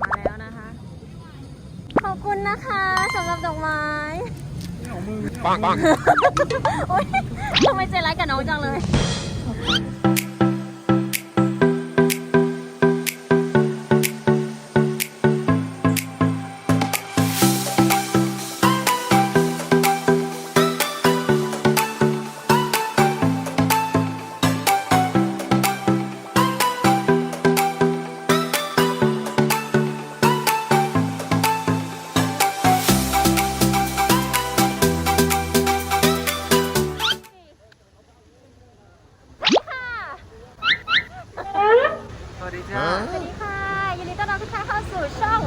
มาแล้วนะคะ ขอบคุณนะคะสำหรับดอกไม้ ปังปัง โอ๊ยทำไมใจร้ายกับน้องจังเลย กท่านเข้าสู่ช่อง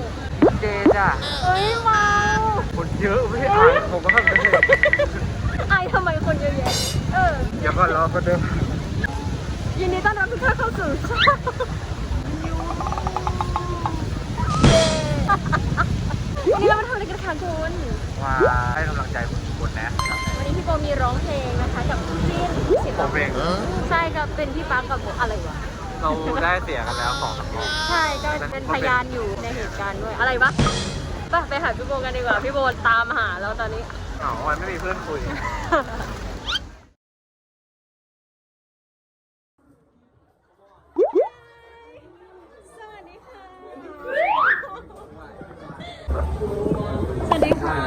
เจจ้าเอ้ยว้าวคนเยอะไม่อ่านผมก็ทำไม่ได้ไอายทำไมคนเยอะแยะเออ เดี๋ยวก็รอก็เดิมยินดีต้อนรับทุกท่านเข้าสู่ช่องเย้วันนี้เรามาทำอะไรกันคะคุณมาให้กำลังใจคุณบนนะครับวันนี้พี่โบมีร้องเพลงนะคะกับพี่จิ้นศิลผมเองใช่กับเป็นพี่ปั๊กกับโบอะไรวะ เราได้เสียกันแล้วสองสามรอบใช่ก็เป็นพยานอยู่ในเหตุการณ์ด้วย อะไรวะไปไปหาพี่โบกันดีกว่า พี่โบตามหาแล้วตอนนี้อ๋อมันไม่มีเพื่อนคุย สวัสดีค่ะ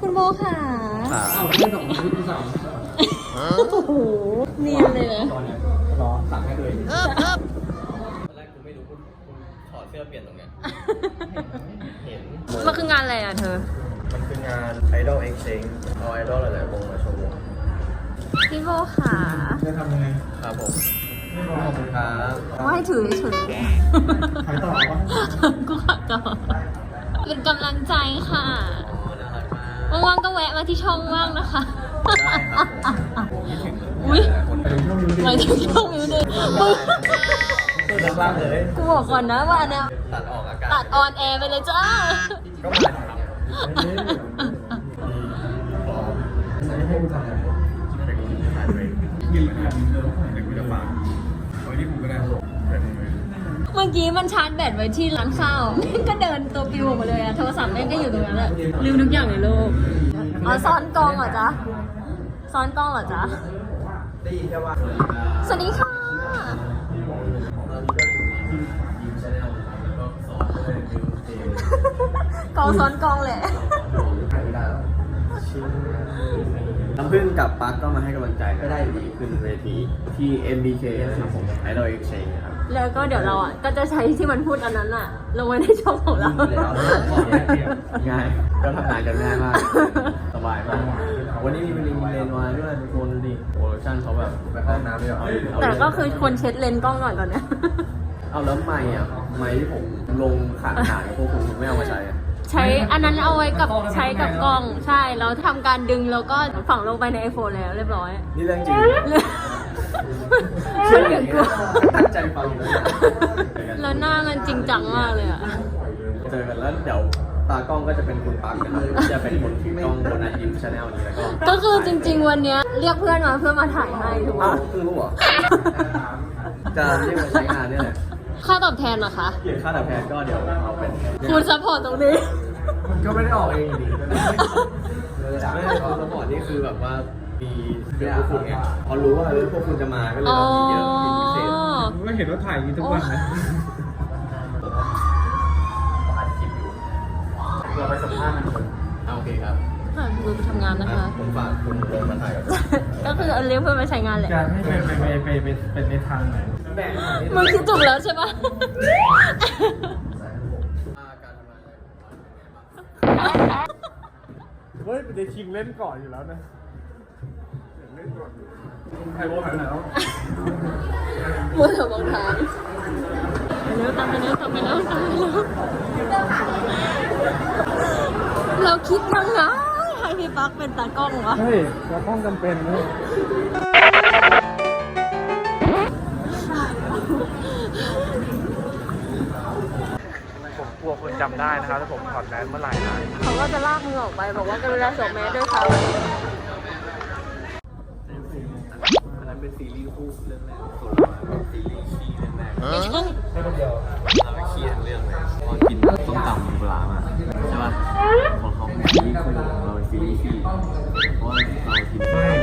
คุณโบค่ะ เอาไม่สองที่สาม โอ้โหเนียนเลยนะรอสั่งให้ตัวเองตอนแรกกูไม่รู้คุณคุณถอดเสื้อเปลี่ยนตรงเนี้ยเห็นมันคืองานอะไรอะเธอ มันคืองาน Idol Exchange เอาไอดอลหลายๆวงมาโชว์วงพี่โบค่ะจะทำยังไงครับผมขอบคุณครับว่าให้ถือเฉยขายต่อปะๆกูขอต่อเป็นกำลังใจค่ะอ๋อน่ารักมากว่างๆก็แวะมาที่ช่องว่างนะคะ ได้ครับผมคิดถึงอุ้ยคนไปถึงช่วงนี้หมายถึงช่องมิวดิมึงตัวนักล่างเลย กูบอกก่อนนะว่าอันเนี้ยตัดออกอากาศตัดออนแอร์ไปเลยจ้า ก็มาทำเนี่ยพร้อมให้กูทำอะไรถ่ายไปยินดีเดี๋ยวกูจะฝากไว้ที่กูก็ได้แต่มึงไม่เมื่อกี้มันชาร์จแบตไว้ที่ร้านข้าวแม่งก็เดินตัวปิวออกมาเลยอะโทรศัพท์แม่งก็อยู่ตรงนั้นแหละลืมทุกอย่างในโลกอ๋อซ้อนกล้องเหรอจ๊ะ ซ้อนกล้องเหรอจ๊ะได้ยินแค่ว่าสวัสดีค่ะตอนนี้ก็อยู่ที่ทีมชาแนลแล้วก็สอนด้วยดิวเจมกองซ้อนกล้องแหละ น้ำพึ่งกับปั๊กก็มาให้กำลังใจก็ได้ดีขึ้นเวทีที่ MBK ครับผม Idol Exchange ครับแล้วก็เดี๋ยวเราอะก็จะใช้ที่มันพูดอันนั้นอะ ลงไว้ในช่องของเรา ง่ายก็ทำงานกันง่ายมาก สบายมาก วันนี้มีเป็นลิงเลนมาด้วยทุกคนดูดิโปรดักชั่นเขาแบบไปห้องน้ำด้วยเหรอเอาแต่ก็คือคนเช็ดเลนส์กล้องก่อนตอนเนี้ยเอาแล้วไม่อะไม่ที่ผมลงขาดขาดกับพวกคุณคุณไม่เอามาใช้อะใช้อันนั้นเอาไว้กับใช้กับกล้องใช่เราทำการดึงแล้วก็ฝังลงไปใน iPhone แล้วเรียบร้อย นี่เรื่องจริงเชื่อเกินกลัวตั้งใจฟังอยู่นะแล้วหน้ามันจริงจังมากเลยอะเจอกันแล้วเดี๋ยว ตากล้องก็จะเป็นคุณปั๊กนะครับจะเป็นคนถือกล้องบนไอยิมชาแนลนี้แล้วก็ก็คือจริง ๆ วันเนี้ยเรียกเพื่อนมาเพื่อมาถ่ายให้ถูกไหมอ้าวเพิ่งรู้เหรอจะเรียกมาใช้งานเนี่ยแหละค่าตอบแทนเหรอคะค่าตอบแทนก็เดี๋ยวเอาเป็นคุณซัพพอร์ตตรงนี้ ก็ไม่ได้ออกเองอยู่ดีไม่ได้คุณสปอร์ตนี่คือแบบว่ามีเรื่องพวกคุณไงพอรู้ว่าเออพวกคุณจะมาก็เลยอ๋อ แบบมีเยอะมีพิเศษมึงก็เห็นว่าถ่ายอย่างนี้ทุกวันนะ เอาโอเคครับค่ะมือไปทำงานนะคะ ผมฝากคุณโดนมาถ่ายกับก็คือเอาเลี้ยงเพื่อนมาใช้งานแหละการให้เป็นไปไปไปเป็นในทางไหนแบ่งมึงคิดถูกแล้วใช่ปะการทำงานอะไรของมันเป็นไงบ้างเฮ้ยเป็นทีมเล่นก่อนอยู่แล้วนะเล่นก่อนใครโบ้หายไปไหนแล้วมัวแต่มองทางไปแล้วตามไปแล้วตามไปแล้วตามไปแล้ว เราคิดยังไงให้พี่ปักเป็นตากล้องวะเฮ้ยเราต้องจำเป็นเลยผมกลัวคนจำได้นะครับถ้าผมถอดแมสเมื่อไหร่นะเขาก็จะลากมือออกไปบอกว่ากรุณาสวมแมสด้วยค่ะอันนั้นเป็นซีรีส์คู่คู่เรื่องแรกส่วนเราเป็นซีรีส์ขี้เรื่องแรก ของเราเป็นซีรีส์ขี้เพราะว่าเรากินไม่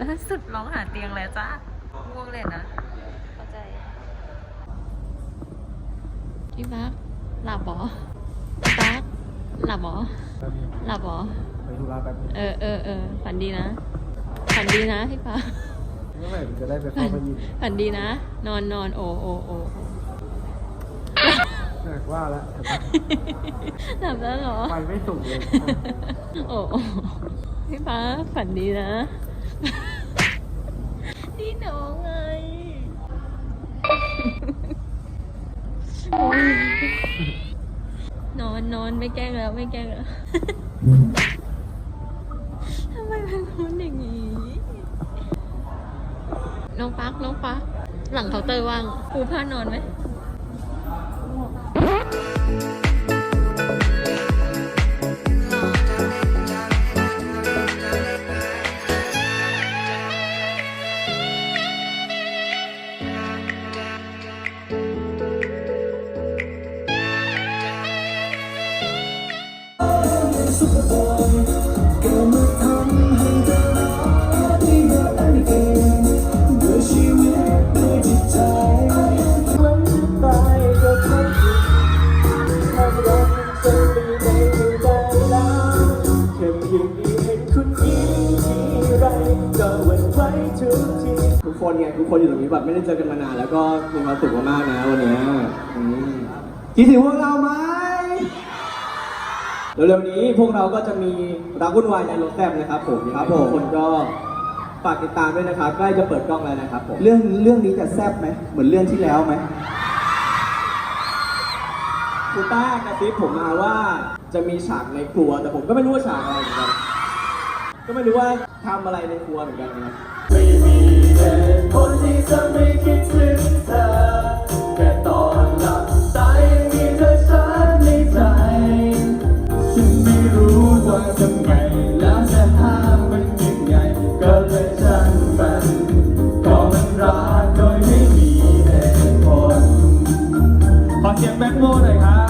ล่าสุดร้องหาเตียงแล้วจ้าง่วงเลยนะ เข้าใจพี่บักหลับเหรอพี่บักหลับเหรอหลับเหรอไปธุระแป๊บนึงเออเออเออฝันดีนะ ฝันดีนะพี่ปาเมื่อไหร่มันจะได้ไปฝัเข้านพยินฝันดีนะ นอนนอนโอโอโอโอ แม่ว่าแล้วหลับแล้วเหรอ ไปไม่สุกเลย โอ้โอ้พี่ฟ้าฝันดีนะ นี่น้องไงโอ๊ยนอนนอนไม่แกล้งแล้วไม่แกล้งแล้วทำไมเป็นคนอย่างนี้ น้องปักน้องปักหลังเคาน์เตอร์ว่างปูผ้านอนไหม ทุกคนไงทุกคนอยู่ตรงนี้แบบไม่ได้เจอกันมานานแล้วก็มีความสุขมากๆนะวันนี้อืมคิดถึงพวกเราไหม เร็วๆนี้พวกเราก็จะมีรักวุ่นวายในรถแซมนะครับผมครับผมคนก็ฝากติดตามด้วยนะครับใกล้จะเปิดกล้องแล้วนะครับผมเรื่องเรื่องนี้จะแซบไหมเหมือนเรื่องที่แล้วไหมคุณต้ากระซิบผมมาว่าจะมีฉากในครัว แต่ผมก็ไม่รู้ว่าฉากอะไรเหมือนกันก็ไม่รู้ว่าทำอะไรในครัวเหมือนกันนะครับคนที่จะไม่คิดถึงเธอ ทำไงแล้วจะห้ามมันยังไงก็เลยช่างมันก็มันรักโดยไม่มีเหตุผลขอเสียงแบ็คโมหน่อยครับ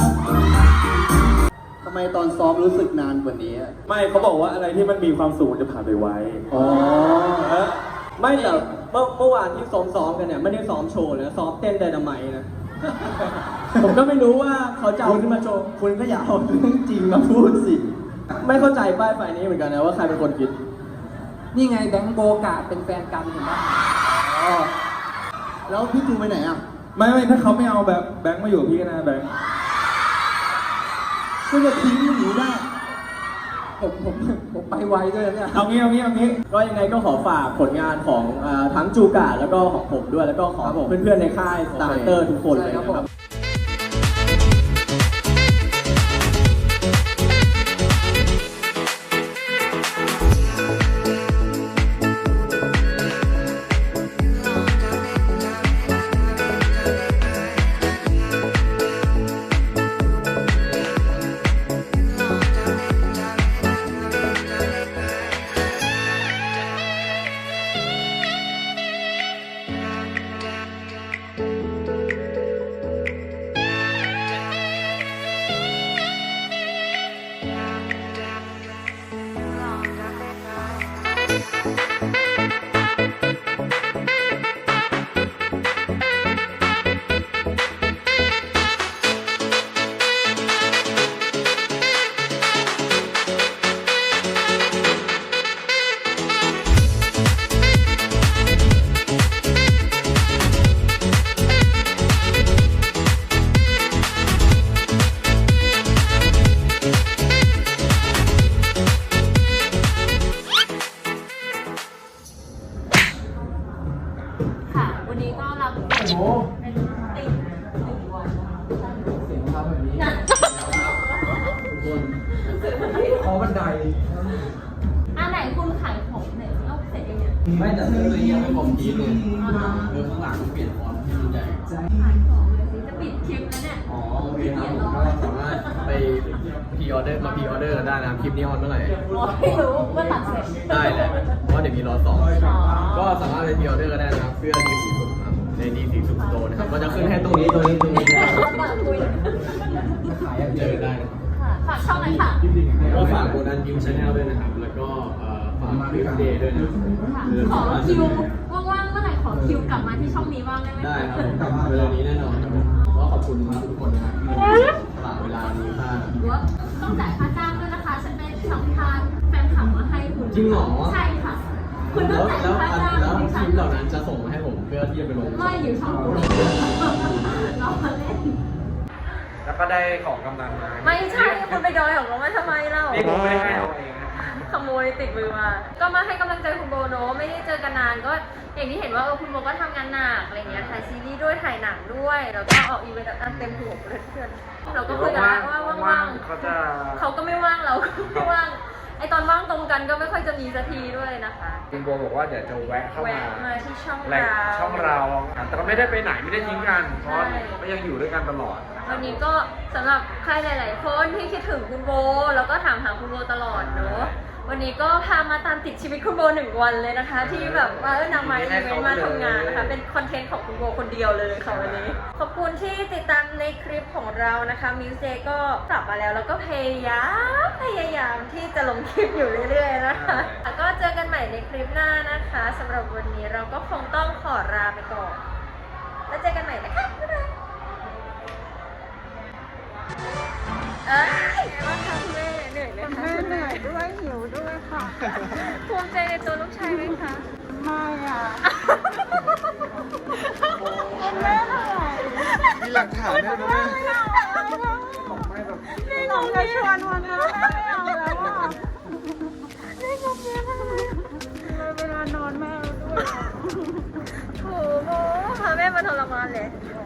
ทำไมตอนซ้อมรู้สึกนานกว่านี้อะไม่เขาบอกว่าอะไรที่มันมีความสุขมันจะผ่านไปไวอ๋อเออไม่แต่เมื่อเมื่อวานที่ซ้อมๆกันเนี่ยไม่ได้ซ้อมโชว์นะซ้อมเต้นไดนาไมต์นะ ผมก็ไม่รู้ว่าเขาจะเอาขึ้นมาโชว์ คุณก็อย่าเอาเรื่องจริงมาพูดสิ ไม่เข้าใจป้ายไฟนี้เหมือนกันนะว่าใครเป็นคนคิด นี่ไงแบงค์โบกาเป็นแฟนกันเห็นไหมอ๋อแล้วพี่จูไปไหนอะ ไม่ไม่ถ้าเขาไม่เอาแบบแบงค์มาอยู่กับพี่ก็นะแบงค์ก็จะทิ้งหนูได้ผมผมผมไปไวด้วยนะเนี่ยเอางี้เอางี้เอางี้ก็ยังไงก็ขอฝากผลงานของอ่าทั้งจูกาแล้วก็ของผมด้วยแล้วก็ของเพื่อนๆในค่ายสตาร์เตอร์ทุกคนเลยนะครับ บันไดอันไหนคุณขายของไหนเอาเสร็จยังเนี่ยไม่แต่ซื้อเลยยังไม่ผมทีเลยอ๋อเหรอเออข้างหลังเปลี่ยนฟอนต์ให้มันใหญ่ขายของเลยสิจะปิดคลิปแล้วเนี่ยอ๋อโอเคครับผมก็สามารถไปพรีออเดอร์มาพรีออเดอร์กันได้นะครับคลิปนี้ออนเมื่อไหร่อ๋อไม่รู้ว่าตัดเสร็จได้แหละเพราะว่าเดี๋ยวมีรอสองอ๋อก็สามารถไปพรีออเดอร์กันได้นะครับเสื้อดีสีสุดครับในดีสีสุดโตนะครับก็จะขึ้นให้ตรงนี้ตรงนี้ตรงนี้คุยขายเจอได้นะครับค่ะ ฝากช่องหน่อยค่ะ ก็ฝากโบนันยิมชาแนลด้วยนะครับ แล้วก็เอ่อฝากคลิปเดย์ด้วยนะครับค่ะเดือนขอสามารถคิวว่างๆเมื่อไหร่ขอคิวกลับมาที่ช่องนี้บ้างได้ไหมได้ครับผมกลับมาเวลานี้แน่นอนครับผมก็ขอบคุณทุกคนนะครับที่สละเวลานี้มาก หรือว่าต้องจ่ายค่าจ้างด้วยนะคะ ฉันเป็นสัมภาษณ์แฟนคลับมาให้คุณจริงเหรอ ใช่ค่ะ คุณต้แล้องวจ่ายแล้วค่าจ้างแล้วให้คฉัลินปเหล่านั้นจะส่งมาให้ผมเพื่อที่จะไปลง ไม่อยู่ช่องคุณเราเล่นแล้ว ก็ได้ของกำนันมาไม่ใช่คุณไปดอยของเรามาทำไมเล่านี่ผมไม่ได้ให้เอาเองนะขโมยติดมือมา ก็มาให้กำลังใจคุณโบเนอะไม่ได้เจอกันนานก็อย่างที่เห็นว่าเออคุณโบก็ทำงานหนักอะไรเงี้ยถ่ายซีรีส์ด้วยถ่ายหนังด้วย แล้วก็ออกอีเวนต์อันเต็มหัวเลยเพื่อนเราก็คุยกันแล้วว่าว่างเขาจะๆเขาก็ไม่ว่างเราก็ไม่ว่างไอตอนว่างตรงกันก็ไม่ค่อยจะมีสักทีด้วยนะคะคุณโบบอกว่าเดี๋ยวจะแวะเข้ามาแวะมาที่ช่องแหล่งเราช่องเราแต่ก็ไม่ได้ไปไหนไม่ได้ทิ้งกันเพราะใช่ก็ยังอยู่ด้วยกันตลอด วันนี้ก็สำหรับใครหลาย ๆ คนที่คิดถึงคุณโบ แล้วก็ถามหาคุณโบตลอดเนอะวันนี้ก็พามาตามติดชีวิตคุณโบหนึ่งวันเลยนะคะ ที่แบบว่าเออนำมาอีเวนต์มาทำงานนะคะ เป็นคอนเทนต์ของคุณโบคนเดียวเลยค่ะวันนี้ ขอบคุณที่ติดตามในคลิปของเรานะคะมิวเซก็กลับมาแล้ว แล้วก็พยายามพยายามที่จะลงคลิปอยู่เรื่อย ๆ นะคะแล้วก็เจอกันใหม่ในคลิปหน้านะคะสำหรับวันนี้เราก็คงต้องขอลาไปก่อนแล้วเจอกันใหม่นะคะบ๊ายบาย เอ้ยว่าทำแม่เหนื่อยไหมคะแม่เหนื่อยด้วยหิวด้วยค่ะ ภูมิใจในตัวลูกชายไหมคะ ไม่อะแม่เท่าไหร่มีหลักฐานแน่นะแม่นี่งงจะชวนวันนะแม่ไม่เอาแล้วอะนี่งงเมียทำไมเวลานอนแม่เอาด้วยอะโถโมพาแม่มาทรมานเลยแ